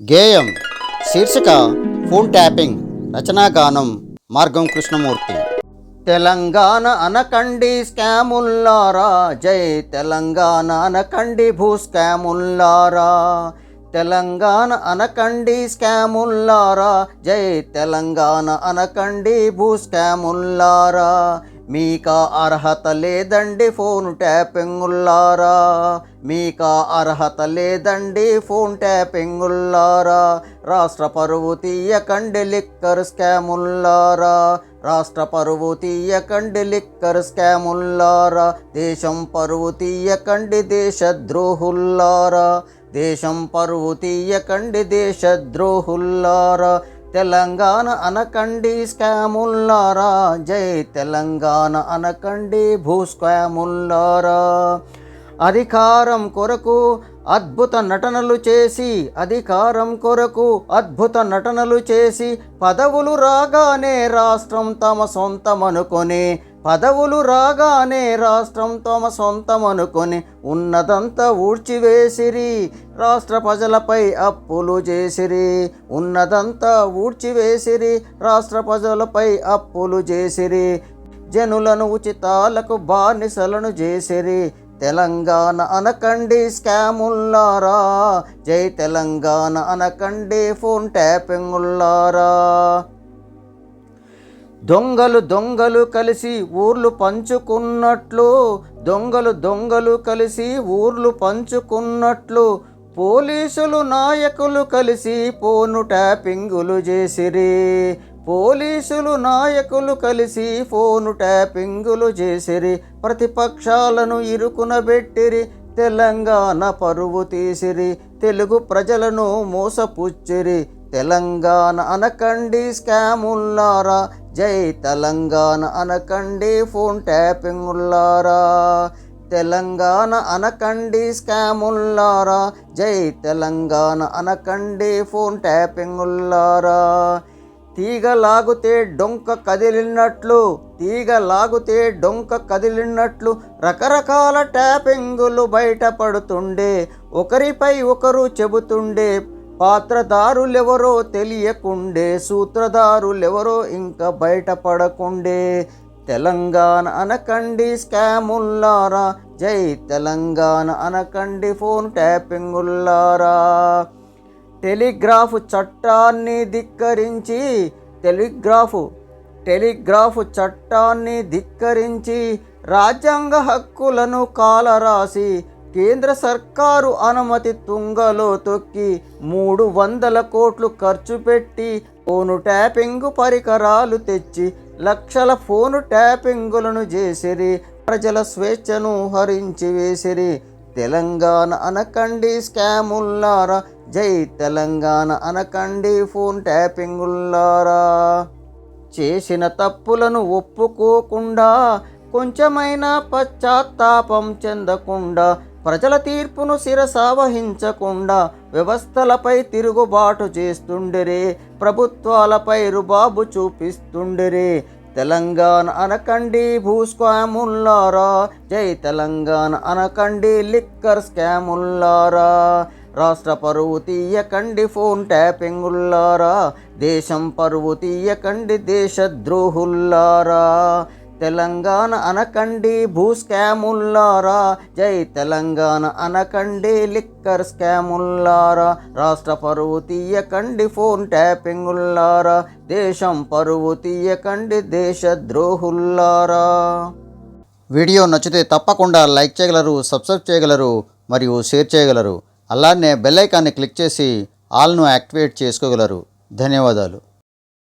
గేయం శీర్షిక phone tapping రచనాగానం మార్గం కృష్ణమూర్తి. తెలంగాణ అనకండి స్కాముల్లారా జై తెలంగాణ అనకండి భూ స్కాముల్లారా. తెలంగాణ అనకండి స్కాముల్లారా జై తెలంగాణ అనకండి భూ స్కాముల్లారా. మీక అర్హత లేదండి ఫోన్ ట్యాపింగుల్లారా. మీక అర్హత లేదండి ఫోన్ ట్యాపింగుల్లారా. రాష్ట్ర పరువు తీయకండి లిక్కర్ స్కాముల్లారా. రాష్ట్ర పరువు తీయకండి లిక్కర్ స్కాముల్లారా. దేశం పరువు తీయకండి దేశద్రోహుల్లారా. దేశం పరువు తీయకండి దేశద్రోహుల్లారా. తెలంగాణ అనకండి స్కాముల్లారా. జై తెలంగాణ అనకండి భూ స్కాముల్లారా. అధికారం కొరకు అద్భుత నటనలు చేసి అధికారం కొరకు అద్భుత నటనలు చేసి పదవులు రాగానే రాష్ట్రం తమ సొంతమనుకొని పదవులు రాగానే రాష్ట్రం తమ సొంతం అనుకొని ఉన్నదంతా ఊడ్చివేసిరి. రాష్ట్ర ప్రజలపై అప్పులు చేసిరి. ఉన్నదంతా ఊడ్చివేసిరి. రాష్ట్ర ప్రజలపై అప్పులు చేసిరి. జనులను ఉచితాలకు బానిసలను చేసిరి. తెలంగాణ అనకండి స్కాముల్లారా. జై తెలంగాణ అనకండి ఫోన్ ట్యాపింగుల్లారా. దొంగలు దొంగలు కలిసి ఊర్లు పంచుకున్నట్లు దొంగలు దొంగలు కలిసి ఊర్లు పంచుకున్నట్లు పోలీసులు నాయకులు కలిసి ఫోను ట్యాపింగులు చేసిరి. పోలీసులు నాయకులు కలిసి ఫోను ట్యాపింగులు చేసిరి. ప్రతిపక్షాలను ఇరుకునబెట్టిరి తెలంగాణ పరువు తీసిరి. తెలుగు ప్రజలను మోసపుచ్చిరి. తెలంగాణ అనకండి స్కాముల్లారా. జై తెలంగాణ అనకండి ఫోన్ ట్యాపింగుల్లారా. తెలంగాణ అనకండి స్కాముల్లారా. జై తెలంగాణ అనకండి ఫోన్ ట్యాపింగుల్లారా. తీగ లాగుతే డొంక కదిలినట్లు తీగ లాగుతే డొంక కదిలినట్లు రకరకాల ట్యాపింగులు బయటపడుతుండే ఒకరిపై ఒకరు చెబుతుండే పాత్రదారులెవరో తెలియకుండే సూత్రధారులెవరో ఇంకా బయటపడకుండే. తెలంగాణ అనకండి స్కాముల్లారా జై తెలంగాణ అనకండి ఫోన్ ట్యాపింగుల్లారా. టెలిగ్రాఫ్ చట్టాన్ని ధిక్కరించి టెలిగ్రాఫ్ టెలిగ్రాఫ్ చట్టాన్ని ధిక్కరించి రాజ్యాంగ హక్కులను కాలరాసి కేంద్ర సర్కారు అనుమతి తుంగలో తొక్కి మూడు వందల కోట్లు ఖర్చు పెట్టి ఫోను ట్యాపింగ్ పరికరాలు తెచ్చి లక్షల ఫోను ట్యాపింగులను చేసిరి. ప్రజల స్వేచ్ఛను హరించి వేసిరి. తెలంగాణ అనకండి స్కాముల్లారా. జై తెలంగాణ అనకండి ఫోన్ ట్యాపింగుల్లారా. చేసిన తప్పులను ఒప్పుకోకుండా కొంచెమైనా పశ్చాత్తాపం చెందకుండా ప్రజల తీర్పును శిరసావహించకుండా వ్యవస్థలపై తిరుగుబాటు చేస్తుండరే ప్రభుత్వాలపై రుబాబు చూపిస్తుండరే. తెలంగాణ అనకండి భూస్కాముల్లారా జై తెలంగాణ అనకండి లిక్కర్ స్కాముల్లారా. రాష్ట్ర పరువు తీయకండి ఫోన్ ట్యాపింగుల్లారా దేశం పరువు తీయకండి దేశద్రోహుల్లారా. తెలంగాణ అనకండి భూ స్కాముల్లారా? జై తెలంగాణ అనకండి లిక్కర్ స్కాముల్లారా? రాష్ట్ర పరువు తీయకండి ఫోన్ ట్యాపింగుల్లారా? దేశం పరువు తీయకండి దేశ ద్రోహుల్లారా? వీడియో నచ్చితే తప్పకుండా లైక్ చేయగలరు సబ్స్క్రైబ్ చేయగలరు మరియు షేర్ చేయగలరు. అలానే బెల్ ఐకాన్ని క్లిక్ చేసి ఆల్ను యాక్టివేట్ చేసుకోగలరు. ధన్యవాదాలు.